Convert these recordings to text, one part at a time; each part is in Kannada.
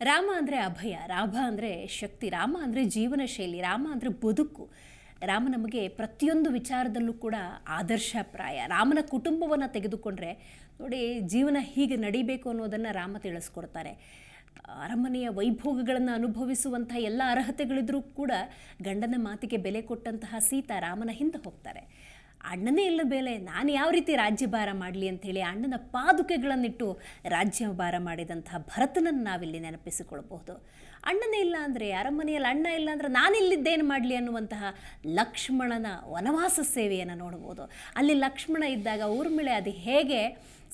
ರಾಮ ಅಂದರೆ ಅಭಯ ರಾಮ ಅಂದರೆ ಶಕ್ತಿ, ರಾಮ ಅಂದರೆ ಜೀವನ ಶೈಲಿ, ರಾಮ ಅಂದರೆ ಬದುಕು. ರಾಮ ನಮಗೆ ಪ್ರತಿಯೊಂದು ವಿಚಾರದಲ್ಲೂ ಕೂಡ ಆದರ್ಶಪ್ರಾಯ. ರಾಮನ ಕುಟುಂಬವನ್ನು ತೆಗೆದುಕೊಂಡ್ರೆ ನೋಡಿ ಜೀವನ ಹೀಗೆ ನಡಿಬೇಕು ಅನ್ನೋದನ್ನು ರಾಮ ತಿಳಿಸ್ಕೊಡ್ತಾರೆ. ಅರಮನೆಯ ವೈಭೋಗಗಳನ್ನು ಅನುಭವಿಸುವಂಥ ಎಲ್ಲ ಅರ್ಹತೆಗಳಿದ್ರೂ ಕೂಡ ಗಂಡನ ಮಾತಿಗೆ ಬೆಲೆ ಕೊಟ್ಟಂತಹ ಸೀತಾ ರಾಮನ ಹಿಂದೆ ಹೋಗ್ತಾರೆ. ಅಣ್ಣನೇ ಇಲ್ಲ ಬೇಲೆ. ನಾನು ಯಾವ ರೀತಿ ರಾಜ್ಯಭಾರ ಮಾಡಲಿ ಅಂಥೇಳಿ ಅಣ್ಣನ ಪಾದುಕೆಗಳನ್ನಿಟ್ಟು ರಾಜ್ಯಭಾರ ಮಾಡಿದಂತಹ ಭರತನನ್ನು ನಾವಿಲ್ಲಿ ನೆನಪಿಸಿಕೊಳ್ಳಬಹುದು. ಅಣ್ಣನೇ ಇಲ್ಲ ಅಂದರೆ ಅರಮನೆಯಲ್ಲಿ ಅಣ್ಣ ಇಲ್ಲ ಅಂದರೆ ನಾನಿಲ್ಲಿದ್ದೇನು ಮಾಡಲಿ ಅನ್ನುವಂತಹ ಲಕ್ಷ್ಮಣನ ವನವಾಸ ಸೇವೆಯನ್ನು ನೋಡ್ಬೋದು. ಅಲ್ಲಿ ಲಕ್ಷ್ಮಣ ಇದ್ದಾಗ ಊರ್ಮಿಳೆ ಅದು ಹೇಗೆ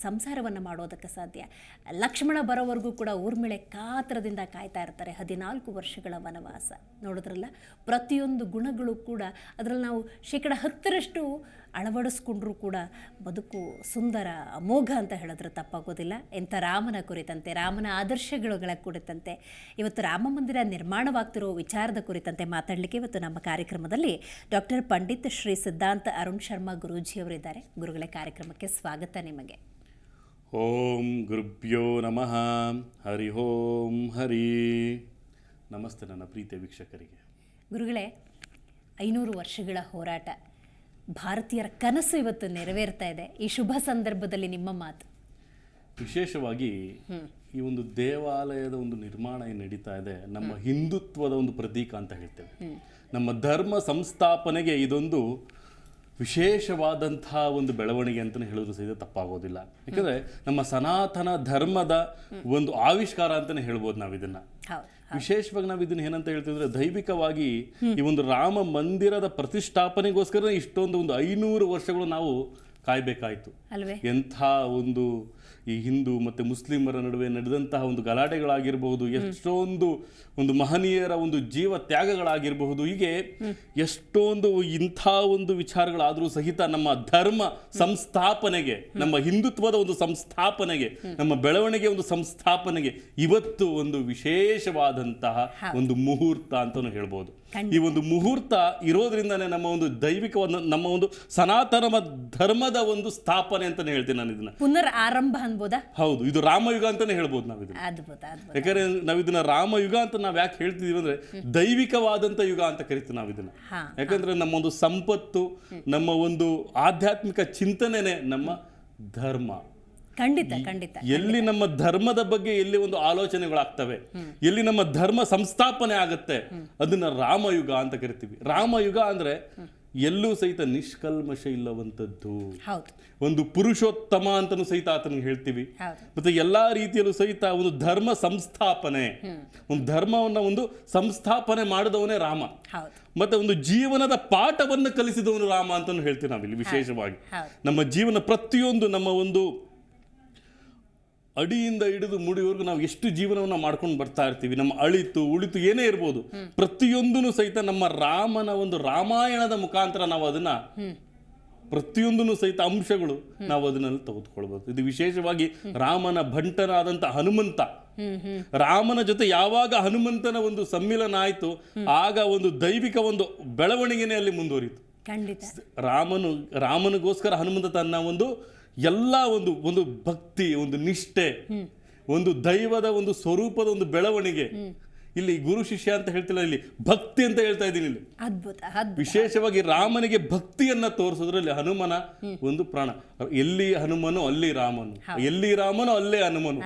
ಸಂಸಾರವನ್ನು ಮಾಡೋದಕ್ಕೆ ಸಾಧ್ಯ? ಲಕ್ಷ್ಮಣ ಬರೋವರೆಗೂ ಕೂಡ ಊರ್ಮಿಳೆ ಕಾತರದಿಂದ ಕಾಯ್ತಾ ಇರ್ತಾರೆ ಹದಿನಾಲ್ಕು ವರ್ಷಗಳ ವನವಾಸ. ನೋಡಿದ್ರಲ್ಲ? ಪ್ರತಿಯೊಂದು ಗುಣಗಳು ಕೂಡ ಅದರಲ್ಲಿ ನಾವು ಶೇಕಡ ಹತ್ತರಷ್ಟು ಅಳವಡಿಸ್ಕೊಂಡ್ರೂ ಕೂಡ ಬದುಕು ಸುಂದರ ಅಮೋಘ ಅಂತ ಹೇಳಿದ್ರೆ ತಪ್ಪಾಗೋದಿಲ್ಲ. ಎಂಥ ರಾಮನ ಕುರಿತಂತೆ ರಾಮನ ಆದರ್ಶಗಳ ಕುರಿತಂತೆ ಇವತ್ತು ರಾಮ ಮಂದಿರ ನಿರ್ಮಾಣವಾಗ್ತಿರೋ ವಿಚಾರದ ಕುರಿತಂತೆ ಮಾತಾಡಲಿಕ್ಕೆ ಇವತ್ತು ನಮ್ಮ ಕಾರ್ಯಕ್ರಮದಲ್ಲಿ ಡಾಕ್ಟರ್ ಪಂಡಿತ್ ಶ್ರೀ ಸಿದ್ಧಾಂತ ಅರುಣ್ ಶರ್ಮಾ ಗುರೂಜಿಯವರಿದ್ದಾರೆ. ಗುರುಗಳ ಕಾರ್ಯಕ್ರಮಕ್ಕೆ ಸ್ವಾಗತ ನಿಮಗೆ. ಓಂ ಗುರುಭ್ಯೋ ನಮಃ. ಹರಿ ಓಂ ಹರಿ. ನಮಸ್ತೆ ನನ್ನ ಪ್ರೀತಿಯ ವೀಕ್ಷಕರಿಗೆ. ಗುರುಗಳೇ ಐನೂರು ವರ್ಷಗಳ ಹೋರಾಟ. ಭಾರತೀಯರ ಕನಸು ಇವತ್ತು ನೆರವೇರ್ತಾ ಇದೆ. ಈ ಶುಭ ಸಂದರ್ಭದಲ್ಲಿ ನಿಮ್ಮ ಮಾತು. ವಿಶೇಷವಾಗಿ ಈ ಒಂದು ದೇವಾಲಯದ ಒಂದು ನಿರ್ಮಾಣ ಏನು ನಡೀತಾ ಇದೆ ನಮ್ಮ ಹಿಂದುತ್ವದ ಒಂದು ಪ್ರತೀಕ ಅಂತ ಹೇಳ್ತೇವೆ. ನಮ್ಮ ಧರ್ಮ ಸಂಸ್ಥಾಪನೆಗೆ ಇದೊಂದು ವಿಶೇಷವಾದಂತಹ ಒಂದು ಬೆಳವಣಿಗೆ ಅಂತಲೇ ಹೇಳಿದ್ರು ಸಹಿತ ತಪ್ಪಾಗೋದಿಲ್ಲ. ಯಾಕಂದ್ರೆ ನಮ್ಮ ಸನಾತನ ಧರ್ಮದ ಒಂದು ಆವಿಷ್ಕಾರ ಅಂತಲೇ ಹೇಳ್ಬೋದು ನಾವು ಇದನ್ನ. ವಿಶೇಷವಾಗಿ ನಾವು ಇದನ್ನ ಏನಂತ ಹೇಳ್ತಿದ್ರೆ ದೈವಿಕವಾಗಿ ಈ ಒಂದು ರಾಮ ಮಂದಿರದ ಪ್ರತಿಷ್ಠಾಪನೆಗೋಸ್ಕರ ಇಷ್ಟೊಂದು ಒಂದು ಐನೂರು ವರ್ಷಗಳು ನಾವು ಕಾಯ್ಬೇಕಾಯ್ತು. ಎಂಥ ಒಂದು ಈ ಹಿಂದೂ ಮತ್ತೆ ಮುಸ್ಲಿಮರ ನಡುವೆ ನಡೆದಂತಹ ಒಂದು ಗಲಾಟೆಗಳಾಗಿರಬಹುದು ಎಷ್ಟೊಂದು ಒಂದು ಮಹನೀಯರ ಒಂದು ಜೀವ ತ್ಯಾಗಗಳಾಗಿರಬಹುದು ಹೀಗೆ ಎಷ್ಟೊಂದು ಇಂಥ ಒಂದು ವಿಚಾರಗಳಾದರೂ ಸಹಿತ ನಮ್ಮ ಧರ್ಮ ಸಂಸ್ಥಾಪನೆಗೆ ನಮ್ಮ ಹಿಂದುತ್ವದ ಒಂದು ಸಂಸ್ಥಾಪನೆಗೆ ನಮ್ಮ ಬೆಳವಣಿಗೆ ಒಂದು ಸಂಸ್ಥಾಪನೆಗೆ ಇವತ್ತು ಒಂದು ವಿಶೇಷವಾದಂತಹ ಒಂದು ಮುಹೂರ್ತ ಅಂತಾನೂ ಹೇಳ್ಬೋದು. ಈ ಒಂದು ಮುಹೂರ್ತ ಇರೋದ್ರಿಂದನೇ ನಮ್ಮ ಒಂದು ದೈವಿಕವಾದ ನಮ್ಮ ಒಂದು ಸನಾತನ ಧರ್ಮದ ಒಂದು ಸ್ಥಾಪನೆ ಅಂತಾನೆ ಹೇಳ್ತೀನಿ ನಾನು ಇದನ್ನ. ಪುನರ್ ಆರಂಭ ಅನ್ಬೋದಾ? ಹೌದು ಇದು ರಾಮಯುಗ ಅಂತಾನೆ ಹೇಳ್ಬೋದು ನಾವು ಇದನ್ನ ಅದ್ಭುತ ಅದ್ಭುತ. ಯಾಕಂದ್ರೆ ನಾವು ಇದನ್ನ ರಾಮಯುಗ ಅಂತ ನಾವು ಯಾಕೆ ಹೇಳ್ತಿದೀವಿ ಅಂದ್ರೆ ದೈವಿಕವಾದಂತ ಯುಗ ಅಂತ ಕರಿತೀವಿ ನಾವು ಇದನ್ನ ಯಾಕಂದ್ರೆ ನಮ್ಮ ಒಂದು ಸಂಪತ್ತು ನಮ್ಮ ಒಂದು ಆಧ್ಯಾತ್ಮಿಕ ಚಿಂತನೆನೇ ನಮ್ಮ ಧರ್ಮ. ಖಂಡಿತ ಖಂಡಿತ ಎಲ್ಲಿ ನಮ್ಮ ಧರ್ಮದ ಬಗ್ಗೆ ಎಲ್ಲಿ ಒಂದು ಆಲೋಚನೆಗಳಾಗ್ತವೆ ಎಲ್ಲಿ ನಮ್ಮ ಧರ್ಮ ಸಂಸ್ಥಾಪನೆ ಆಗುತ್ತೆ ಅದನ್ನ ರಾಮಯುಗ ಅಂತ ಕರಿತೀವಿ. ರಾಮಯುಗ ಅಂದ್ರೆ ಎಲ್ಲೂ ಸಹಿತ ನಿಷ್ಕಲ್ಮಶ ಇಲ್ಲವಂಥದ್ದು. ಒಂದು ಪುರುಷೋತ್ತಮ ಅಂತಲೂ ಸಹಿತ ಆತನಿಗೆ ಹೇಳ್ತೀವಿ. ಮತ್ತೆ ಎಲ್ಲಾ ರೀತಿಯಲ್ಲೂ ಸಹಿತ ಒಂದು ಧರ್ಮ ಸಂಸ್ಥಾಪನೆ ಒಂದು ಧರ್ಮವನ್ನ ಒಂದು ಸಂಸ್ಥಾಪನೆ ಮಾಡಿದವನೇ ರಾಮ. ಮತ್ತೆ ಒಂದು ಜೀವನದ ಪಾಠವನ್ನು ಕಲಿಸಿದವನು ರಾಮ ಅಂತ ಹೇಳ್ತೀವಿ ನಾವಿಲ್ಲಿ ವಿಶೇಷವಾಗಿ. ನಮ್ಮ ಜೀವನ ಪ್ರತಿಯೊಂದು ನಮ್ಮ ಒಂದು ಅಡಿಯಿಂದ ಹಿಡಿದು ಮುಡಿವರೆಗೂ ನಾವು ಎಷ್ಟು ಜೀವನವನ್ನು ಮಾಡ್ಕೊಂಡು ಬರ್ತಾ ಇರ್ತೀವಿ. ನಮ್ಮ ಅಳಿತು ಉಳಿತು ಏನೇ ಇರ್ಬೋದು ಪ್ರತಿಯೊಂದೂ ಸಹಿತ ನಮ್ಮ ರಾಮನ ಒಂದು ರಾಮಾಯಣದ ಮುಖಾಂತರ ನಾವು ಅದನ್ನ ಪ್ರತಿಯೊಂದೂ ಸಹಿತ ಅಂಶಗಳು ನಾವು ಅದನ್ನೆಲ್ಲ ತೆಗೆದುಕೊಳ್ಬೋದು. ಇದು ವಿಶೇಷವಾಗಿ ರಾಮನ ಭಂಟನಾದಂತ ಹನುಮಂತ. ರಾಮನ ಜೊತೆ ಯಾವಾಗ ಹನುಮಂತನ ಒಂದು ಸಮ್ಮಿಲನ ಆಯಿತು ಆಗ ಒಂದು ದೈವಿಕ ಒಂದು ಬೆಳವಣಿಗೆನೇ ಅಲ್ಲಿ ಮುಂದುವರಿತು ರಾಮನು ರಾಮನಿಗೋಸ್ಕರ ಹನುಮಂತ ತನ್ನ ಒಂದು ಎಲ್ಲ ಒಂದು ಒಂದು ಭಕ್ತಿ ಒಂದು ನಿಷ್ಠೆ ಒಂದು ದೈವದ ಒಂದು ಸ್ವರೂಪದ ಒಂದು ಬೆಳವಣಿಗೆ. ಇಲ್ಲಿ ಗುರು ಶಿಷ್ಯ ಅಂತ ಹೇಳ್ತಿಲ್ಲ ಇಲ್ಲಿ ಭಕ್ತಿ ಅಂತ ಹೇಳ್ತಾ ಇದ್ದೀನಿ ಇಲ್ಲಿ. ಅದ್ಭುತ ವಿಶೇಷವಾಗಿ ರಾಮನಿಗೆ ಭಕ್ತಿಯನ್ನ ತೋರಿಸೋದ್ರಲ್ಲಿ ಹನುಮನ ಒಂದು ಪ್ರಾಣ. ಎಲ್ಲಿ ಹನುಮನು ಅಲ್ಲಿ ರಾಮನು. ಎಲ್ಲಿ ರಾಮನು ಅಲ್ಲೇ ಹನುಮನು.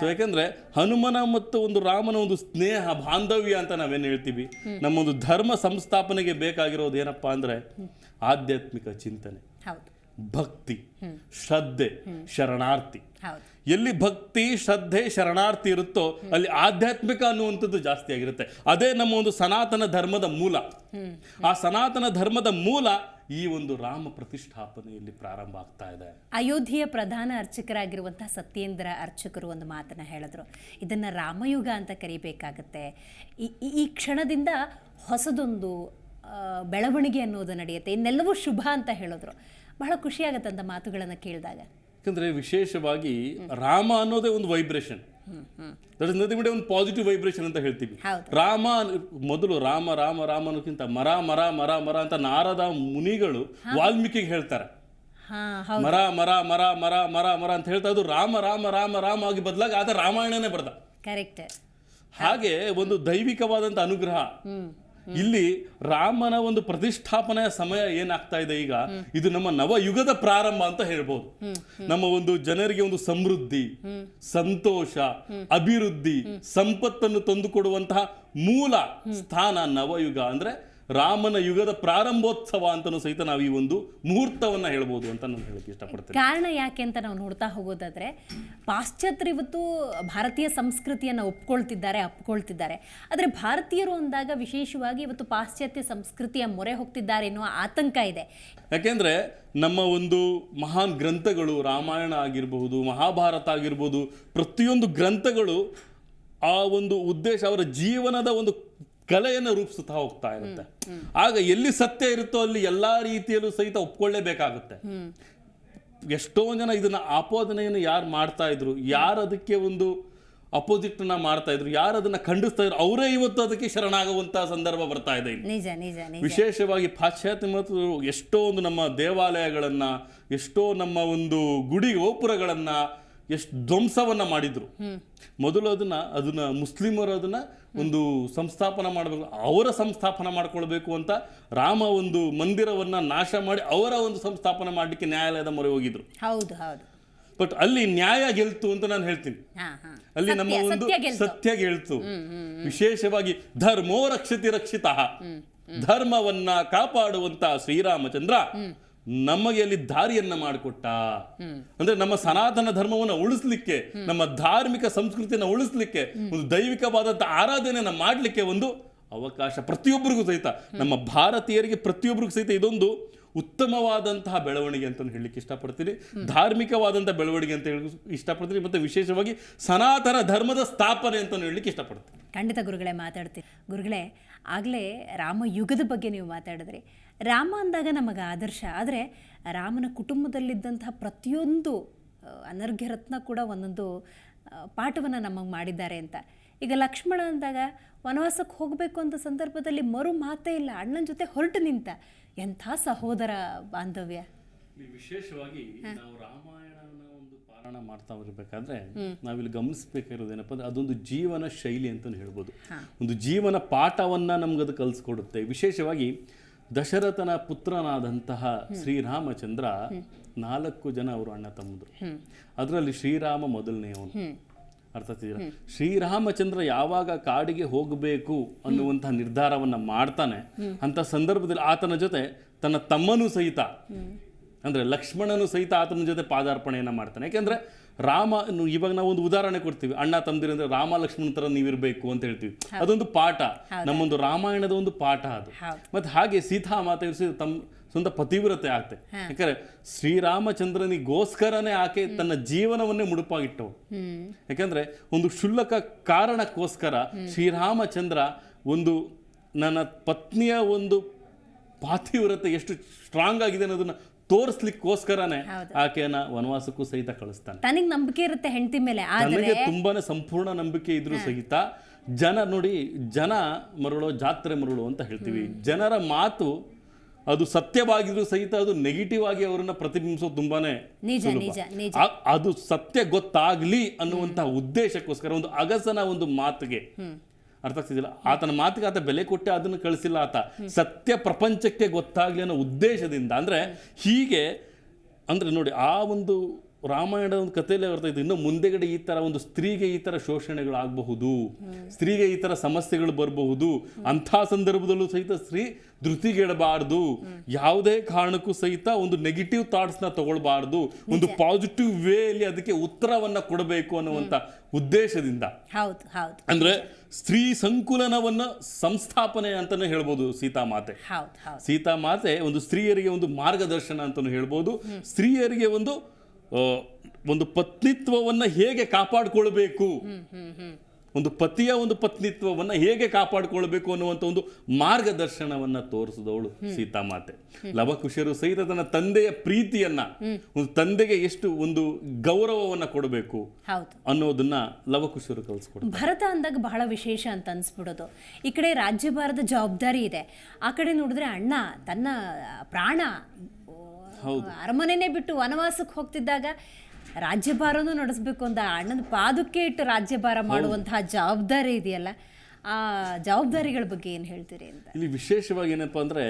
ಸೊ ಯಾಕಂದ್ರೆ ಹನುಮನ ಮತ್ತು ಒಂದು ರಾಮನ ಒಂದು ಸ್ನೇಹ ಬಾಂಧವ್ಯ ಅಂತ ನಾವೇನು ಹೇಳ್ತೀವಿ? ನಮ್ಮ ಒಂದು ಧರ್ಮ ಸಂಸ್ಥಾಪನೆಗೆ ಬೇಕಾಗಿರೋದು ಏನಪ್ಪಾ ಅಂದ್ರೆ ಆಧ್ಯಾತ್ಮಿಕ ಚಿಂತನೆ. ಹೌದು. ಭಕ್ತಿ ಶ್ರದ್ಧೆ ಶರಣಾರ್ಥಿ. ಎಲ್ಲಿ ಭಕ್ತಿ ಶ್ರದ್ಧೆ ಶರಣಾರ್ಥಿ ಇರುತ್ತೋ ಅಲ್ಲಿ ಆಧ್ಯಾತ್ಮಿಕ ಅನ್ನುವಂಥದ್ದು ಜಾಸ್ತಿ ಆಗಿರುತ್ತೆ. ಅದೇ ನಮ್ಮ ಒಂದು ಸನಾತನ ಧರ್ಮದ ಮೂಲ. ಆ ಸನಾತನ ಧರ್ಮದ ಮೂಲ ಈ ಒಂದು ರಾಮ ಪ್ರತಿಷ್ಠಾಪನೆಯಲ್ಲಿ ಪ್ರಾರಂಭ ಆಗ್ತಾ ಇದೆ. ಅಯೋಧ್ಯೆಯ ಪ್ರಧಾನ ಅರ್ಚಕರಾಗಿರುವಂತಹ ಸತ್ಯೇಂದ್ರ ಅರ್ಚಕರು ಒಂದು ಮಾತನ್ನ ಹೇಳಿದ್ರು. ಇದನ್ನ ರಾಮಯುಗ ಅಂತ ಕರಿಬೇಕಾಗತ್ತೆ. ಈ ಕ್ಷಣದಿಂದ ಹೊಸದೊಂದು ಬೆಳವಣಿಗೆ ಅನ್ನೋದು ನಡೆಯುತ್ತೆ. ಇನ್ನೆಲ್ಲವೂ ಶುಭ ಅಂತ ಹೇಳಿದ್ರು. ಬಹಳ ಖುಷಿಯಾಗತ್ತೆ ಅಂತ ಮಾತುಗಳನ್ನು ಕೇಳಿದಾಗ. ಯಾಕಂದ್ರೆ ವಿಶೇಷವಾಗಿ ರಾಮ ಅನ್ನೋದೇ ಒಂದು ವೈಬ್ರೇಷನ್ ದಟ್ ಇಸ್ ನಥಿಂಗ್ ಒಂದು ಪಾಸಿಟಿವ್ ವೈಬ್ರೇಷನ್ ಅಂತ ಹೇಳ್ತೀವಿ. ರಾಮ ಮೊದಲು ರಾಮ ರಾಮ ರಾಮ ಅನ್ನೋಕ್ಕಿಂತ ಮರ ಮರ ಮರ ಮರ ಅಂತ ನಾರದ ಮುನಿಗಳು ವಾಲ್ಮೀಕಿಗೆ ಹೇಳ್ತಾರೆ. ಮರ ಮರ ಮರ ಮರ ಮರ ಮರ ಅಂತ ಹೇಳ್ತಾ ಅದು ರಾಮ ರಾಮ ರಾಮ ರಾಮ ಆಗಿ ಬದಲಾಗಿ ಆದ ರಾಮಾಯಣನೇ ಬರ್ದ. ಕರೆಕ್ಟ್ ಹಾಗೆ ಒಂದು ದೈವಿಕವಾದಂತ ಅನುಗ್ರಹ. ಇಲ್ಲಿ ರಾಮನ ಒಂದು ಪ್ರತಿಷ್ಠಾಪನೆಯ ಸಮಯ ಏನಾಗ್ತಾ ಇದೆ ಈಗ? ಇದು ನಮ್ಮ ನವಯುಗದ ಪ್ರಾರಂಭ ಅಂತ ಹೇಳ್ಬೋದು. ನಮ್ಮ ಒಂದು ಜನರಿಗೆ ಒಂದು ಸಮೃದ್ಧಿ ಸಂತೋಷ ಅಭಿವೃದ್ಧಿ ಸಂಪತ್ತನ್ನು ತಂದುಕೊಡುವಂತಹ ಮೂಲ ಸ್ಥಾನ ನವಯುಗ ಅಂದ್ರೆ ರಾಮನ ಯುಗದ ಪ್ರಾರಂಭೋತ್ಸವ ಅಂತಲೂ ಸಹಿತ ನಾವು ಈ ಒಂದು ಮುಹೂರ್ತವನ್ನ ಹೇಳ್ಬೋದು ಅಂತ ನಾನು ಹೇಳಕ್ಕೆ ಇಷ್ಟಪಡ್ತೇನೆ. ಕಾರಣ ಯಾಕೆ ಅಂತ ನಾವು ನೋಡ್ತಾ ಹೋಗೋದಾದ್ರೆ ಪಾಶ್ಚಾತ್ಯ ಇವತ್ತು ಭಾರತೀಯ ಸಂಸ್ಕೃತಿಯನ್ನು ಒಪ್ಕೊಳ್ತಿದ್ದಾರೆ ಅಪ್ಕೊಳ್ತಿದ್ದಾರೆ. ಆದರೆ ಭಾರತೀಯರು ಅಂದಾಗ ವಿಶೇಷವಾಗಿ ಇವತ್ತು ಪಾಶ್ಚಾತ್ಯ ಸಂಸ್ಕೃತಿಯ ಮೊರೆ ಹೋಗ್ತಿದ್ದಾರೆ ಎನ್ನುವ ಆತಂಕ ಇದೆ. ಯಾಕೆಂದ್ರೆ ನಮ್ಮ ಒಂದು ಮಹಾನ್ ಗ್ರಂಥಗಳು ರಾಮಾಯಣ ಆಗಿರಬಹುದು ಮಹಾಭಾರತ ಆಗಿರ್ಬೋದು ಪ್ರತಿಯೊಂದು ಗ್ರಂಥಗಳು ಆ ಒಂದು ಉದ್ದೇಶ ಅವರ ಜೀವನದ ಒಂದು ಕಲೆಯನ್ನು ರೂಪಿಸುತ್ತಾ ಹೋಗ್ತಾ ಇರುತ್ತೆ. ಆಗ ಎಲ್ಲಿ ಸತ್ಯ ಇರುತ್ತೋ ಅಲ್ಲಿ ಎಲ್ಲ ರೀತಿಯಲ್ಲೂ ಸಹಿತ ಒಪ್ಕೊಳ್ಳೇಬೇಕಾಗುತ್ತೆ. ಎಷ್ಟೋ ಜನ ಇದನ್ನ ಆಪೋದನೆಯನ್ನು ಯಾರು ಮಾಡ್ತಾ ಇದ್ರು ಯಾರು ಅದಕ್ಕೆ ಒಂದು ಅಪೋಸಿಟ್ನ ಮಾಡ್ತಾ ಇದ್ರು ಯಾರು ಅದನ್ನ ಖಂಡಿಸ್ತಾ ಇದ್ರು ಅವರೇ ಇವತ್ತು ಅದಕ್ಕೆ ಶರಣಾಗುವಂತಹ ಸಂದರ್ಭ ಬರ್ತಾ ಇದೆ ಇಲ್ಲಿ. ವಿಶೇಷವಾಗಿ ಪಾಶ್ಚಾತ್ಯ ಮತ್ತು ಎಷ್ಟೋ ಒಂದು ನಮ್ಮ ದೇವಾಲಯಗಳನ್ನ ಎಷ್ಟೋ ನಮ್ಮ ಒಂದು ಗುಡಿ ಗೋಪುರಗಳನ್ನ ಎಷ್ಟು ಧ್ವಂಸವನ್ನ ಮಾಡಿದ್ರು. ಮೊದಲು ಅದನ್ನ ಅದನ್ನ ಮುಸ್ಲಿಮರು ಅದನ್ನ ಒಂದು ಸಂಸ್ಥಾಪನ ಮಾಡಬೇಕು ಅವರ ಸಂಸ್ಥಾಪನ ಮಾಡ್ಕೊಳ್ಬೇಕು ಅಂತ ರಾಮ ಒಂದು ಮಂದಿರವನ್ನ ನಾಶ ಮಾಡಿ ಅವರ ಒಂದು ಸಂಸ್ಥಾಪನ ಮಾಡಲಿಕ್ಕೆ ನ್ಯಾಯಾಲಯದ ಮೊರೆ ಹೋಗಿದ್ರು. ಹೌದು ಹೌದು. ಬಟ್ ಅಲ್ಲಿ ನ್ಯಾಯ ಗೆಲ್ತು ಅಂತ ನಾನು ಹೇಳ್ತೀನಿ. ಅಲ್ಲಿ ನಮ್ಮ ಒಂದು ಸತ್ಯ ಗೆಲ್ತು. ಸತ್ಯ ಗೆಲ್ತು. ವಿಶೇಷವಾಗಿ ಧರ್ಮೋ ರಕ್ಷತಿ ರಕ್ಷಿತ ಧರ್ಮವನ್ನ ಕಾಪಾಡುವಂತ ಶ್ರೀರಾಮಚಂದ್ರ ನಮಗೆ ಅಲ್ಲಿ ದಾರಿಯನ್ನ ಮಾಡಿಕೊಟ್ಟ. ಅಂದ್ರೆ ನಮ್ಮ ಸನಾತನ ಧರ್ಮವನ್ನ ಉಳಿಸ್ಲಿಕ್ಕೆ ನಮ್ಮ ಧಾರ್ಮಿಕ ಸಂಸ್ಕೃತಿಯನ್ನ ಉಳಿಸ್ಲಿಕ್ಕೆ ಒಂದು ದೈವಿಕವಾದಂತ ಆರಾಧನೆಯನ್ನ ಮಾಡಲಿಕ್ಕೆ ಒಂದು ಅವಕಾಶ ಪ್ರತಿಯೊಬ್ಬರಿಗೂ ಸಹಿತ. ನಮ್ಮ ಭಾರತೀಯರಿಗೆ ಪ್ರತಿಯೊಬ್ಬರಿಗೂ ಸಹಿತ ಇದೊಂದು ಉತ್ತಮವಾದಂತಹ ಬೆಳವಣಿಗೆ ಅಂತ ಹೇಳಲಿಕ್ಕೆ ಇಷ್ಟಪಡ್ತೀನಿ. ಧಾರ್ಮಿಕವಾದಂತಹ ಬೆಳವಣಿಗೆ ಅಂತ ಹೇಳಿ ಇಷ್ಟಪಡ್ತೀನಿ. ಮತ್ತೆ ವಿಶೇಷವಾಗಿ ಸನಾತನ ಧರ್ಮದ ಸ್ಥಾಪನೆ ಅಂತ ಹೇಳಲಿಕ್ಕೆ ಇಷ್ಟಪಡ್ತೀನಿ. ಖಂಡಿತ ಗುರುಗಳೇ ಮಾತಾಡ್ತೀನಿ ಗುರುಗಳೇ ಆಗಲೇ ರಾಮ ಯುಗದ ಬಗ್ಗೆ ನೀವು ಮಾತಾಡಿದ್ರಿ. ರಾಮ ಅಂದಾಗ ನಮಗೆ ಆದರ್ಶ. ಆದರೆ ರಾಮನ ಕುಟುಂಬದಲ್ಲಿದ್ದಂತಹ ಪ್ರತಿಯೊಂದು ಅನರ್ಘ್ಯರತ್ನ ಅನರ್ಘ್ಯ ರತ್ನ ಕೂಡ ಒಂದೊಂದು ಪಾಠವನ್ನು ನಮಗೆ ಮಾಡಿದ್ದಾರೆ ಅಂತ. ಈಗ ಲಕ್ಷ್ಮಣ ಅಂದಾಗ ವನವಾಸಕ್ಕೆ ಹೋಗಬೇಕು ಅಂತ ಸಂದರ್ಭದಲ್ಲಿ ಮರು ಮಾತೇ ಇಲ್ಲ ಅಣ್ಣನ ಜೊತೆ ಹೊರಟು ನಿಂತ. ಎಂಥ ಸಹೋದರ ಬಾಂಧವ್ಯ. ವಿಶೇಷವಾಗಿ ನಾವು ರಾಮಾಯಣನ ಒಂದು ಪಾರಾಯಣ ಮಾಡ್ತಾ ಇರಬೇಕಾದ್ರೆ ನಾವಿಲ್ಲಿ ಗಮನಿಸ್ಬೇಕಾಗಿರೋದೇನಪ್ಪ ಅಂದ್ರೆ ಅದೊಂದು ಜೀವನ ಶೈಲಿ ಅಂತ ಹೇಳ್ಬೋದು. ಒಂದು ಜೀವನ ಪಾಠವನ್ನ ಅದು ಕಲಿಸ್ಕೊಡುತ್ತೆ. ವಿಶೇಷವಾಗಿ ದಶರಥನ ಪುತ್ರನಾದಂತಹ ಶ್ರೀರಾಮಚಂದ್ರ ನಾಲ್ಕು ಜನ ಅವರು ಅಣ್ಣ ತಮ್ಮದ್ರು ಅದರಲ್ಲಿ ಶ್ರೀರಾಮ ಮೊದಲನೆಯವನು ಅರ್ಥ? ಶ್ರೀರಾಮಚಂದ್ರ ಯಾವಾಗ ಕಾಡಿಗೆ ಹೋಗಬೇಕು ಅನ್ನುವಂತಹ ನಿರ್ಧಾರವನ್ನ ಮಾಡ್ತಾನೆ ಅಂತ ಸಂದರ್ಭದಲ್ಲಿ ಆತನ ಜೊತೆ ತನ್ನ ತಮ್ಮನೂ ಸಹಿತ ಅಂದ್ರೆ ಲಕ್ಷ್ಮಣನು ಸಹಿತ ಆತನ ಜೊತೆ ಪಾದಾರ್ಪಣೆಯನ್ನ ಮಾಡ್ತಾನೆ. ಯಾಕೆಂದ್ರೆ ರಾಮ ಇವಾಗ ನಾವು ಒಂದು ಉದಾಹರಣೆ ಕೊಡ್ತೀವಿ. ಅಣ್ಣ ತಂದಿರಂದ್ರೆ ಅಂದ್ರೆ ರಾಮ ಲಕ್ಷ್ಮಣ ತರ ನೀವಿರ್ಬೇಕು ಅಂತ ಹೇಳ್ತೀವಿ. ಅದೊಂದು ಪಾಠ. ನಮ್ಮೊಂದು ರಾಮಾಯಣದ ಒಂದು ಪಾಠ ಅದು. ಮತ್ತೆ ಹಾಗೆ ಸೀತಾ ಮಾತೆ ತಮ್ಮ ಸ್ವಂತ ಪತಿವ್ರತೆ ಆಗ್ತೆ. ಯಾಕಂದ್ರೆ ಶ್ರೀರಾಮಚಂದ್ರನಿಗೋಸ್ಕರನೇ ಆಕೆ ತನ್ನ ಜೀವನವನ್ನೇ ಮುಡುಪಾಗಿಟ್ಟವು ಯಾಕಂದ್ರೆ ಒಂದು ಕ್ಷುಲ್ಲಕ ಕಾರಣಕ್ಕೋಸ್ಕರ ಶ್ರೀರಾಮಚಂದ್ರ ಒಂದು ನನ್ನ ಪತ್ನಿಯ ಒಂದು ಪಾತಿವ್ರತೆ ಎಷ್ಟು ಸ್ಟ್ರಾಂಗ್ ಆಗಿದೆ ಅನ್ನೋದನ್ನ ತೋರಿಸ್ಲಿಕ್ಕೋಸ್ಕರನೇ. ಆಕೆಯನ್ನ ವನವಾಸಕ್ಕೂ ಸಹಿತ ಕಳಿಸ್ತಾನೆ. ತನಗೆ ನಂಬಿಕೆ ಇರುತ್ತೆ ಹೆಂಡತಿ ಮೇಲೆ ನನಗೆ ತುಂಬಾನೇ ಸಂಪೂರ್ಣ ನಂಬಿಕೆ ಇದ್ರೂ ಸಹಿತ ಜನ ನೋಡಿ ಜನ ಮರುಳು ಜಾತ್ರೆ ಮರುಳು ಅಂತ ಹೇಳ್ತೀವಿ. ಜನರ ಮಾತು ಅದು ಸತ್ಯವಾಗಿದ್ರು ಸಹಿತ ಅದು ನೆಗೆಟಿವ್ ಆಗಿ ಅವರನ್ನ ಪ್ರತಿಬಿಂಬಿಸೋದು ತುಂಬಾನೇ ಅದು ಸತ್ಯ ಗೊತ್ತಾಗ್ಲಿ ಅನ್ನುವಂತಹ ಉದ್ದೇಶಕ್ಕೋಸ್ಕರ ಒಂದು ಅಗಸನ ಒಂದು ಮಾತಿಗೆ ಅರ್ಥ ಆಗ್ತಿದ್ದಿಲ್ಲ ಆತನ ಮಾತಿಗೆ ಆತ ಬೆಲೆ ಕೊಟ್ಟೆ, ಅದನ್ನು ಕಳಿಸಿಲ್ಲ ಆತ. ಸತ್ಯ ಪ್ರಪಂಚಕ್ಕೆ ಗೊತ್ತಾಗಲಿ ಅನ್ನೋ ಉದ್ದೇಶದಿಂದ ಅಂದರೆ ಹೀಗೆ ಅಂದರೆ ನೋಡಿ ಆ ಒಂದು ರಾಮಾಯಣದ ಒಂದು ಕಥೆಯಲ್ಲೇ ಬರ್ತಾ ಇತ್ತು ಇನ್ನು ಮುಂದೆಗಡೆ ಈ ತರ ಒಂದು ಸ್ತ್ರೀಗೆ ಈ ತರ ಶೋಷಣೆಗಳಾಗಬಹುದು ಸ್ತ್ರೀಗೆ ಈ ತರ ಸಮಸ್ಯೆಗಳು ಬರಬಹುದು ಅಂಥ ಸಂದರ್ಭದಲ್ಲೂ ಸಹಿತ ಸ್ತ್ರೀ ಧೃತಿಗೆಡಬಾರ್ದು. ಯಾವುದೇ ಕಾರಣಕ್ಕೂ ಸಹಿತ ಒಂದು ನೆಗೆಟಿವ್ ಥಾಟ್ಸ್ನ ತಗೊಳ್ಬಾರ್ದು. ಒಂದು ಪಾಸಿಟಿವ್ ವೇ ಅಲ್ಲಿ ಅದಕ್ಕೆ ಉತ್ತರವನ್ನ ಕೊಡಬೇಕು ಅನ್ನುವಂಥ ಉದ್ದೇಶದಿಂದ. ಹೌದು ಹೌದು. ಅಂದ್ರೆ ಸ್ತ್ರೀ ಸಂಕುಲನವನ್ನ ಸಂಸ್ಥಾಪನೆ ಅಂತಾನೆ ಹೇಳ್ಬೋದು ಸೀತಾಮಾತೆ ಮಾತೆ. ಸೀತಾ ಸೀತಾಮಾತೆ ಒಂದು ಸ್ತ್ರೀಯರಿಗೆ ಒಂದು ಮಾರ್ಗದರ್ಶನ ಅಂತಾನು ಹೇಳ್ಬೋದು. ಸ್ತ್ರೀಯರಿಗೆ ಒಂದು ಒಂದು ಪತ್ನಿತ್ವವನ್ನು ಹೇಗೆ ಕಾಪಾಡಿಕೊಳ್ಬೇಕು? ಒಂದು ಪತಿಯ ಒಂದು ಪತ್ನಿತ್ವವನ್ನು ಹೇಗೆ ಕಾಪಾಡಿಕೊಳ್ಬೇಕು ಅನ್ನುವಂಥ ಒಂದು ಮಾರ್ಗದರ್ಶನವನ್ನ ತೋರಿಸಿದವಳು ಸೀತಾಮಾತೆ. ಲವಕುಶರು ಸಹಿತ ತನ್ನ ತಂದೆಯ ಪ್ರೀತಿಯನ್ನ ಒಂದು ತಂದೆಗೆ ಎಷ್ಟು ಒಂದು ಗೌರವವನ್ನ ಕೊಡಬೇಕು ಹೌದು. ಅನ್ನೋದನ್ನ ಲವಕುಶರು ಕಲಿಸ್ಕೊಡ್ತಾರೆ. ಭರತ ಅಂದಾಗ ಬಹಳ ವಿಶೇಷ ಅಂತ ಅನ್ಸ್ಬಿಡೋದು. ಈ ಕಡೆ ರಾಜ್ಯಭಾರದ ಜವಾಬ್ದಾರಿ ಇದೆ. ಆ ಕಡೆ ನೋಡಿದ್ರೆ ಅಣ್ಣ ತನ್ನ ಪ್ರಾಣ. ಅರಮನೆನೇ ಬಿಟ್ಟು ವನವಾಸಕ್ಕೆ ಹೋಗ್ತಿದ್ದಾಗ ರಾಜ್ಯಭಾರನೂ ನಡೆಸಬೇಕು ಅಂತ ಅಣ್ಣನ ಪಾದಕ್ಕೆ ಇಟ್ಟು ರಾಜ್ಯಭಾರ ಮಾಡುವಂತಹ ಜವಾಬ್ದಾರಿ ಇದೆಯಲ್ಲ? ಆ ಜವಾಬ್ದಾರಿಗಳ ಬಗ್ಗೆ ಏನು ಹೇಳ್ತೀರಿ ಅಂತ? ಇಲ್ಲಿ ವಿಶೇಷವಾಗಿ ಏನಪ್ಪಾ ಅಂದ್ರೆ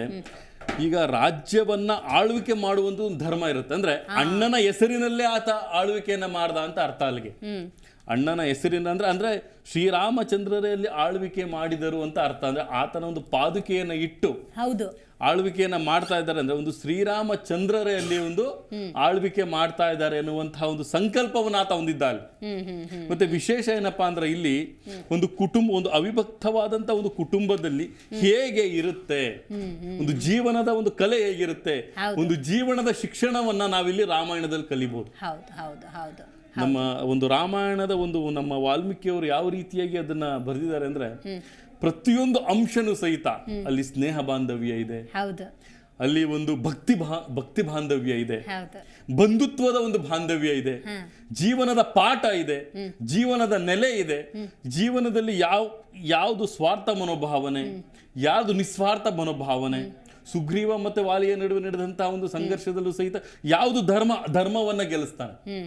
ಈಗ ರಾಜ್ಯವನ್ನ ಆಳ್ವಿಕೆ ಮಾಡುವಂತ ಒಂದು ಧರ್ಮ ಇರುತ್ತೆ. ಅಂದ್ರೆ ಅಣ್ಣನ ಹೆಸರಿನಲ್ಲೇ ಆತ ಆಳ್ವಿಕೆಯನ್ನ ಮಾಡ್ದ ಅಂತ ಅರ್ಥ ಅಲ್ಲಿಗೆ. ಅಣ್ಣನ ಹೆಸರಿನ ಅಂದರೆ ಅಂದರೆ ಶ್ರೀರಾಮಚಂದ್ರರಲ್ಲಿ ಆಳ್ವಿಕೆ ಮಾಡಿದರು ಅಂತ ಅರ್ಥ. ಅಂದ್ರೆ ಆತನ ಒಂದು ಪಾದುಕೆಯನ್ನು ಇಟ್ಟು ಹೌದು. ಆಳ್ವಿಕೆಯನ್ನ ಮಾಡ್ತಾ ಇದ್ದಾರೆ. ಅಂದ್ರೆ ಒಂದು ಶ್ರೀರಾಮಚಂದ್ರರೇ ಅಲ್ಲಿ ಒಂದು ಆಳ್ವಿಕೆ ಮಾಡ್ತಾ ಇದ್ದಾರೆ ಎನ್ನುವಂತಹ ಒಂದು ಸಂಕಲ್ಪವನ್ನ ಆತ ಹೊಂದಿದ್ದ ಅಲ್ಲಿ ಮತ್ತೆ ವಿಶೇಷ ಏನಪ್ಪಾ ಅಂದ್ರೆ ಇಲ್ಲಿ ಒಂದು ಕುಟುಂಬ ಒಂದು ಅವಿಭಕ್ತವಾದಂತಹ ಒಂದು ಕುಟುಂಬದಲ್ಲಿ ಹೇಗೆ ಇರುತ್ತೆ? ಒಂದು ಜೀವನದ ಒಂದು ಕಲೆ ಹೇಗಿರುತ್ತೆ? ಒಂದು ಜೀವನದ ಶಿಕ್ಷಣವನ್ನ ನಾವಿಲ್ಲಿ ರಾಮಾಯಣದಲ್ಲಿ ಕಲಿಬಹುದು ಹೌದು ಹೌದು ಹೌದು. ನಮ್ಮ ಒಂದು ರಾಮಾಯಣದ ಒಂದು ನಮ್ಮ ವಾಲ್ಮೀಕಿಯವರು ಯಾವ ರೀತಿಯಾಗಿ ಅದನ್ನ ಬರೆದಿದ್ದಾರೆ ಅಂದ್ರೆ ಪ್ರತಿಯೊಂದು ಅಂಶನೂ ಸಹಿತ ಅಲ್ಲಿ ಸ್ನೇಹ ಬಾಂಧವ್ಯ ಇದೆ. ಅಲ್ಲಿ ಒಂದು ಭಕ್ತಿ ಭಾ ಭಕ್ತಿ ಬಾಂಧವ್ಯ ಇದೆ. ಬಂಧುತ್ವದ ಒಂದು ಬಾಂಧವ್ಯ ಇದೆ. ಜೀವನದ ಪಾಠ ಇದೆ. ಜೀವನದ ನೆಲೆ ಇದೆ. ಜೀವನದಲ್ಲಿ ಯಾವ ಯಾವುದು ಸ್ವಾರ್ಥ ಮನೋಭಾವನೆ ಯಾವುದು ನಿಸ್ವಾರ್ಥ ಮನೋಭಾವನೆ ಸುಗ್ರೀವ ಮತ್ತೆ ವಾಲಿಯ ನಡುವೆ ನಡೆದಂತಹ ಒಂದು ಸಂಘರ್ಷದಲ್ಲೂ ಸಹಿತ ಯಾವುದು ಧರ್ಮ ಧರ್ಮವನ್ನ ಗೆಲ್ಲಿಸ್ತಾನೆ.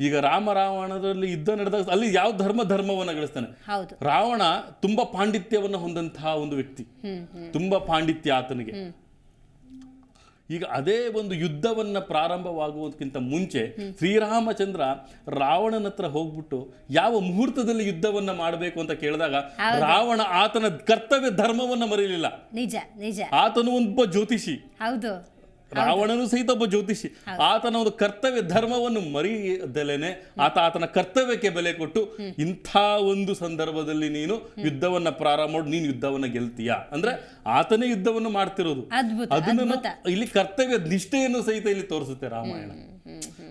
ಈಗ ರಾಮ ರಾವಣದಲ್ಲಿ ಯುದ್ಧ ನಡೆದಾಗ ಅಲ್ಲಿ ಯಾವ ಧರ್ಮ ಧರ್ಮವನ್ನ ಗಳಿಸ್ತಾನೆ ರಾವಣ ತುಂಬಾ ಪಾಂಡಿತ್ಯವನ್ನ ಹೊಂದಂತಹ ಒಂದು ವ್ಯಕ್ತಿ. ತುಂಬಾ ಪಾಂಡಿತ್ಯ ಆತನಿಗೆ. ಈಗ ಅದೇ ಒಂದು ಯುದ್ಧವನ್ನ ಪ್ರಾರಂಭವಾಗುವುದಕ್ಕಿಂತ ಮುಂಚೆ ಶ್ರೀರಾಮಚಂದ್ರ ರಾವಣನ ಹತ್ರ ಹೋಗ್ಬಿಟ್ಟು ಯಾವ ಮುಹೂರ್ತದಲ್ಲಿ ಯುದ್ಧವನ್ನ ಮಾಡಬೇಕು ಅಂತ ಕೇಳಿದಾಗ ರಾವಣ ಆತನ ಕರ್ತವ್ಯ ಧರ್ಮವನ್ನ ಮರೀಲಿಲ್ಲ ನಿಜ ನಿಜ. ಆತನು ಒಬ್ಬ ಜ್ಯೋತಿಷಿ. ಹೌದು. ರಾವಣನು ಸಹಿತ ಒಬ್ಬ ಜ್ಯೋತಿಷಿ. ಆತನ ಒಂದು ಕರ್ತವ್ಯ ಧರ್ಮವನ್ನು ಮರಿದಲೇನೆ ಆತ ಆತನ ಕರ್ತವ್ಯಕ್ಕೆ ಬೆಲೆ ಕೊಟ್ಟು ಇಂಥ ಒಂದು ಸಂದರ್ಭದಲ್ಲಿ ನೀನು ಯುದ್ಧವನ್ನ ಪ್ರಾರಂಭ ಮಾಡಿ ನೀನು ಯುದ್ಧವನ್ನ ಗೆಲ್ತೀಯ. ಅಂದ್ರೆ ಆತನೇ ಯುದ್ಧವನ್ನು ಮಾಡ್ತಿರೋದು. ಅದನ್ನ ಇಲ್ಲಿ ಕರ್ತವ್ಯ ನಿಷ್ಠೆಯನ್ನು ಸಹಿತ ಇಲ್ಲಿ ತೋರಿಸುತ್ತೆ ರಾಮಾಯಣ.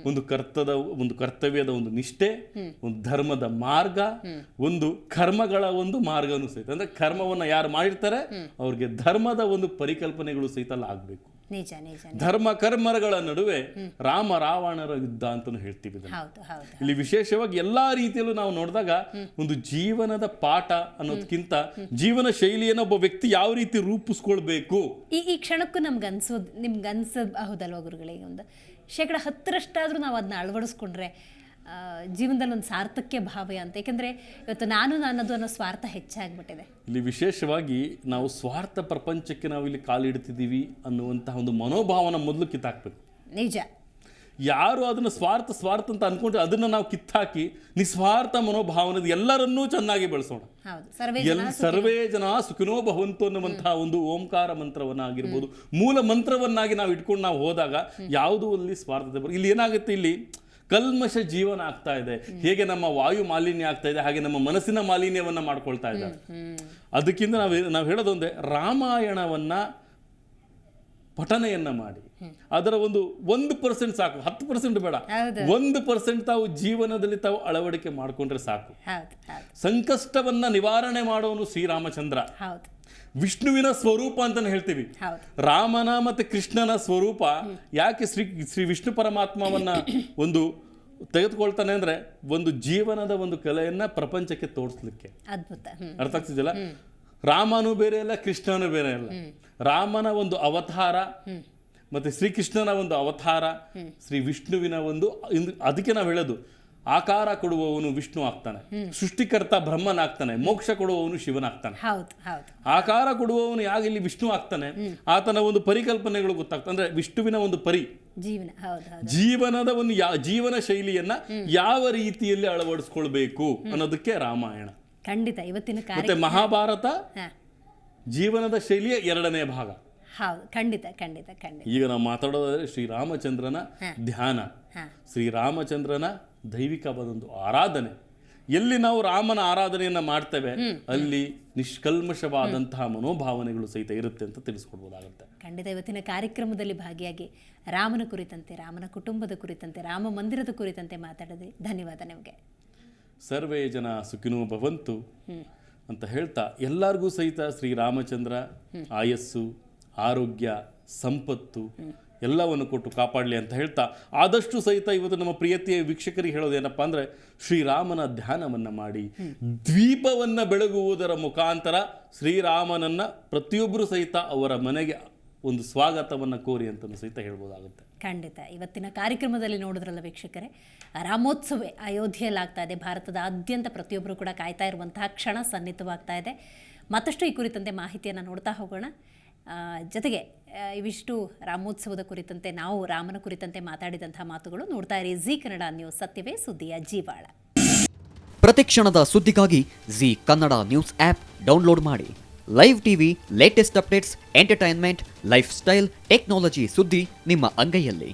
ಒಂದು ಕರ್ತದ ಒಂದು ಕರ್ತವ್ಯದ ಒಂದು ನಿಷ್ಠೆ ಒಂದು ಧರ್ಮದ ಮಾರ್ಗ ಒಂದು ಕರ್ಮಗಳ ಒಂದು ಮಾರ್ಗನೂ ಸಹಿತ. ಅಂದ್ರೆ ಕರ್ಮವನ್ನ ಯಾರು ಮಾಡಿರ್ತಾರೆ ಅವ್ರಿಗೆ ಧರ್ಮದ ಒಂದು ಪರಿಕಲ್ಪನೆಗಳು ಸಹಿತ ಅಲ್ಲಿ ಆಗ್ಬೇಕು. ನಿಜ ನಿಜ ಧರ್ಮ ಕರ್ಮಗಳ ನಡುವೆ ರಾಮ ರಾವಣರ ಯುದ್ಧ ಅಂತ ಹೇಳ್ತೀವಿ ಇಲ್ಲಿ ವಿಶೇಷವಾಗಿ ಎಲ್ಲಾ ರೀತಿಯಲ್ಲೂ ನಾವು ನೋಡಿದಾಗ ಒಂದು ಜೀವನದ ಪಾಠ ಅನ್ನೋದಕ್ಕಿಂತ ಜೀವನ ಶೈಲಿಯನ್ನು ಒಬ್ಬ ವ್ಯಕ್ತಿ ಯಾವ ರೀತಿ ರೂಪಿಸ್ಕೊಳ್ಬೇಕು? ಈ ಈ ಕ್ಷಣಕ್ಕೂ ನಮ್ಗೆ ಅನ್ಸೋದು ನಿಮ್ಗೆ ಅನ್ಸಬಹುದಲ್ವ ಗುರುಗಳಿಗೆ ಒಂದು ಶೇಕಡ ಹತ್ತರಷ್ಟಾದ್ರೂ ನಾವು ಅದನ್ನ ಅಳವಡಿಸ್ಕೊಂಡ್ರೆ ಜೀವನದಲ್ಲಿ ಒಂದು ಸಾರ್ಥಕ್ಯ ಭಾವ ಅಂತ. ಏಕೆಂದರೆ ಇವತ್ತು ನಾನು ನನ್ನದು ಅನ್ನೋ ಸ್ವಾರ್ಥ ಹೆಚ್ಚಾಗ್ಬಿಟ್ಟಿದೆ. ಇಲ್ಲಿ ವಿಶೇಷವಾಗಿ ನಾವು ಸ್ವಾರ್ಥ ಪ್ರಪಂಚಕ್ಕೆ ನಾವು ಇಲ್ಲಿ ಕಾಲಿಡ್ತಿದ್ದೀವಿ ಅನ್ನುವಂತಹ ಒಂದು ಮನೋಭಾವನ ಮೊದಲು ಕಿತ್ತಾಕ್ಬೇಕು. ನಿಜ. ಯಾರು ಅದನ್ನ ಸ್ವಾರ್ಥ ಸ್ವಾರ್ಥ ಅಂತ ಅನ್ಕೊಂಡ್ರೆ ಅದನ್ನ ನಾವು ಕಿತ್ತಾಕಿ ನಿಸ್ವಾರ್ಥ ಮನೋಭಾವನದ ಎಲ್ಲರನ್ನೂ ಚೆನ್ನಾಗಿ ಬೆಳೆಸೋಣ. ಸರ್ವೇ ಜನ ಸುಖಿನೋ ಭವಂತು ಅನ್ನುವಂತಹ ಒಂದು ಓಂಕಾರ ಮಂತ್ರವನ್ನಾಗಿರ್ಬೋದು ಮೂಲ ಮಂತ್ರವನ್ನಾಗಿ ನಾವು ಇಟ್ಕೊಂಡು ನಾವು ಹೋದಾಗ ಯಾವುದು ಅಲ್ಲಿ ಸ್ವಾರ್ಥತೆ ಬರ ಇಲ್ಲಿ ಏನಾಗುತ್ತೆ ಇಲ್ಲಿ ಕಲ್ಮಶ ಜೀವನ ಆಗ್ತಾ ಇದೆ. ಹೇಗೆ ನಮ್ಮ ವಾಯು ಮಾಲಿನ್ಯ ಆಗ್ತಾ ಇದೆ ಹಾಗೆ ನಮ್ಮ ಮನಸ್ಸಿನ ಮಾಲಿನ್ಯವನ್ನ ಮಾಡ್ಕೊಳ್ತಾ ಇದ್ದಾರೆ ಅದಕ್ಕಿಂತ ನಾವು ನಾವು ಹೇಳೋದೊಂದೇ ರಾಮಾಯಣವನ್ನ ಪಠನೆಯನ್ನ ಮಾಡಿ. ಅದರ ಒಂದು ಒಂದು ಪರ್ಸೆಂಟ್ ಸಾಕು ಹತ್ತು ಪರ್ಸೆಂಟ್ ಬೇಡ. ಒಂದು ಪರ್ಸೆಂಟ್ ತಾವು ಜೀವನದಲ್ಲಿ ತಾವು ಅಳವಡಿಕೆ ಮಾಡ್ಕೊಂಡ್ರೆ ಸಾಕು. ಸಂಕಷ್ಟವನ್ನ ನಿವಾರಣೆ ಮಾಡೋನು ಶ್ರೀರಾಮಚಂದ್ರ ಹೌದು. ವಿಷ್ಣುವಿನ ಸ್ವರೂಪ ಅಂತಾನೆ ಹೇಳ್ತೀವಿ. ರಾಮನ ಮತ್ತೆ ಕೃಷ್ಣನ ಸ್ವರೂಪ ಯಾಕೆ ಶ್ರೀ ಶ್ರೀ ವಿಷ್ಣು ಪರಮಾತ್ಮವನ್ನ ಒಂದು ತೆಗೆದುಕೊಳ್ತಾನೆ ಅಂದ್ರೆ ಒಂದು ಜೀವನದ ಒಂದು ಕಲೆಯನ್ನ ಪ್ರಪಂಚಕ್ಕೆ ತೋರಿಸ್ಲಿಕ್ಕೆ. ಅದ್ಭುತ. ಅರ್ಥ ಆಗ್ತಿದೆಯಲ್ಲ? ರಾಮನು ಬೇರೆ ಅಲ್ಲ ಕೃಷ್ಣನು ಬೇರೆ ಅಲ್ಲ ರಾಮನ ಒಂದು ಅವತಾರ ಮತ್ತೆ ಶ್ರೀಕೃಷ್ಣನ ಒಂದು ಅವತಾರ ಶ್ರೀ ವಿಷ್ಣುವಿನ ಒಂದು ಅದಕ್ಕೆ ನಾವು ಹೇಳೋದು. ಆಕಾರ ಕೊಡುವವನು ವಿಷ್ಣು ಆಗ್ತಾನೆ. ಸೃಷ್ಟಿಕರ್ತ ಬ್ರಹ್ಮನಾಗ್ತಾನೆ. ಮೋಕ್ಷ ಕೊಡುವವನು ಶಿವನಾಗ್ತಾನೆ. ಆಕಾರ ಕೊಡುವವನು ಯಾಗಿಲ್ಲಿ ಇಲ್ಲಿ ವಿಷ್ಣು ಆಗ್ತಾನೆ? ಆತನ ಒಂದು ಪರಿಕಲ್ಪನೆಗಳು ಗೊತ್ತಾಗ್ತದೆ ಅಂದ್ರೆ ವಿಷ್ಣುವಿನ ಒಂದು ಪರಿ. ಜೀವನ ಜೀವನದ ಒಂದು ಜೀವನ ಶೈಲಿಯನ್ನ ಯಾವ ರೀತಿಯಲ್ಲಿ ಅಳವಡಿಸ್ಕೊಳ್ಬೇಕು ಅನ್ನೋದಕ್ಕೆ ರಾಮಾಯಣ. ಖಂಡಿತ ಇವತ್ತಿನ ಮತ್ತೆ ಮಹಾಭಾರತ ಜೀವನದ ಶೈಲಿಯ ಎರಡನೇ ಭಾಗ. ಹೌದು ಖಂಡಿತ ಖಂಡಿತ ಖಂಡಿತ. ಈಗ ನಾವು ಮಾತಾಡೋದಾದ್ರೆ ಶ್ರೀರಾಮಚಂದ್ರನ ಧ್ಯಾನ. ಶ್ರೀರಾಮಚಂದ್ರನ ದೈವಿಕವಾದೊಂದು ಆರಾಧನೆ. ಎಲ್ಲಿ ನಾವು ರಾಮನ ಆರಾಧನೆಯನ್ನ ಮಾಡ್ತೇವೆ ಅಲ್ಲಿ ನಿಷ್ಕಲ್ಮಶವಾದಂತಹ ಮನೋಭಾವನೆಗಳು ಸಹಿತ ಇರುತ್ತೆ ಅಂತ ತಿಳಿಸ್ಕೊಡ್ಬೋದಾಗುತ್ತೆ. ಖಂಡಿತ ಇವತ್ತಿನ ಕಾರ್ಯಕ್ರಮದಲ್ಲಿ ಭಾಗಿಯಾಗಿ ರಾಮನ ಕುರಿತಂತೆ ರಾಮನ ಕುಟುಂಬದ ಕುರಿತಂತೆ ರಾಮ ಮಂದಿರದ ಕುರಿತಂತೆ ಮಾತಾಡಿದ್ರಿ ಧನ್ಯವಾದ ನಿಮಗೆ. ಸರ್ವೇ ಜನ ಸುಖಿನೋ ಭವಂತು ಅಂತ ಹೇಳ್ತಾ ಎಲ್ಲರಿಗೂ ಸಹಿತ ಶ್ರೀರಾಮಚಂದ್ರ ಆಯಸ್ಸು. ಆರೋಗ್ಯ ಸಂಪತ್ತು ಎಲ್ಲವನ್ನು ಕೊಟ್ಟು ಕಾಪಾಡಲಿ ಅಂತ ಹೇಳ್ತಾ ಆದಷ್ಟು ಸಹಿತ ಇವತ್ತು ನಮ್ಮ ಪ್ರಿಯತೆಯ ವೀಕ್ಷಕರಿಗೆ ಹೇಳೋದೇನಪ್ಪ ಅಂದರೆ ಶ್ರೀರಾಮನ ಧ್ಯಾನವನ್ನು ಮಾಡಿ ದ್ವೀಪವನ್ನ ಬೆಳಗುವುದರ ಮುಖಾಂತರ ಶ್ರೀರಾಮನನ್ನ ಪ್ರತಿಯೊಬ್ಬರು ಸಹಿತ ಅವರ ಮನೆಗೆ ಒಂದು ಸ್ವಾಗತವನ್ನು ಕೋರಿ ಅಂತ ಸಹಿತ ಹೇಳ್ಬೋದಾಗುತ್ತೆ. ಖಂಡಿತ. ಇವತ್ತಿನ ಕಾರ್ಯಕ್ರಮದಲ್ಲಿ ನೋಡಿದ್ರಲ್ಲ ವೀಕ್ಷಕರೇ ರಾಮೋತ್ಸವ ಅಯೋಧ್ಯೆಯಲ್ಲಾಗ್ತಾ ಇದೆ. ಭಾರತದ ಆದ್ಯಂತ ಪ್ರತಿಯೊಬ್ಬರು ಕೂಡ ಕಾಯ್ತಾ ಇರುವಂತಹ ಕ್ಷಣ ಸನ್ನಿಹಿತವಾಗ್ತಾ ಇದೆ. ಮತ್ತಷ್ಟು ಈ ಕುರಿತಂತೆ ಮಾಹಿತಿಯನ್ನು ನೋಡ್ತಾ ಹೋಗೋಣ. ಜೊತೆಗೆ ಇವಿಷ್ಟು ರಾಮೋತ್ಸವದ ಕುರಿತಂತೆ ನಾವು ರಾಮನ ಕುರಿತಂತೆ ಮಾತಾಡಿದಂತಹ ಮಾತುಗಳು ನೋಡ್ತಾ ಇರಿ ಜಿ ಕನ್ನಡ ನ್ಯೂಸ್ ಸತ್ಯವೇ ಸುದ್ದಿಯ ಜೀವಾಳ. ಪ್ರತಿಕ್ಷಣದ ಸುದ್ದಿಗಾಗಿ Zee Kannada news app download ಮಾಡಿ. Live TV, latest updates, entertainment, lifestyle, technology ಸುದ್ದಿ ನಿಮ್ಮ ಅಂಗೈಯಲ್ಲಿ.